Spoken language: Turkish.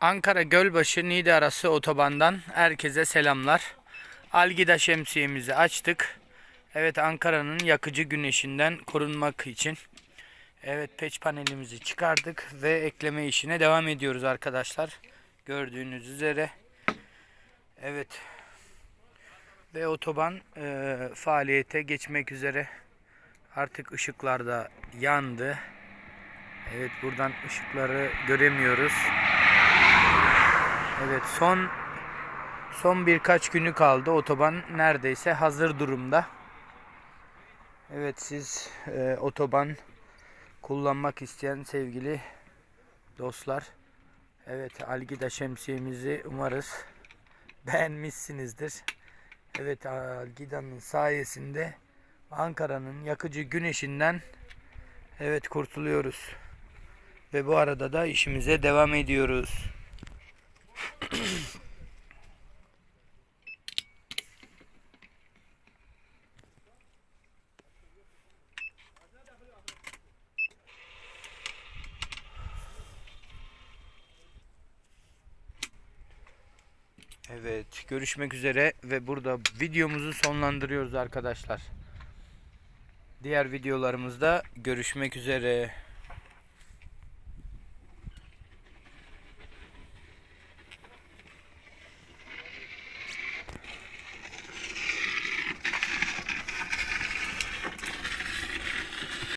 Ankara Gölbaşı Niğde arası otobandan herkese selamlar. Algida şemsiyemizi açtık. Evet Ankara'nın yakıcı güneşinden korunmak için. Evet peç panelimizi çıkardık ve ekleme işine devam ediyoruz arkadaşlar. Gördüğünüz üzere. Evet. Ve otoban e, faaliyete geçmek üzere. Artık ışıklar da yandı. Evet buradan ışıkları göremiyoruz. Evet son son birkaç günü kaldı. Otoban neredeyse hazır durumda. Evet siz e, otoban kullanmak isteyen sevgili dostlar. Evet Algida şemsiyemizi umarız beğenmişsinizdir. Evet Algida'nın sayesinde Ankara'nın yakıcı güneşinden evet kurtuluyoruz. Ve bu arada da işimize devam ediyoruz. Evet, görüşmek üzere ve burada videomuzu sonlandırıyoruz arkadaşlar. Diğer videolarımızda görüşmek üzere.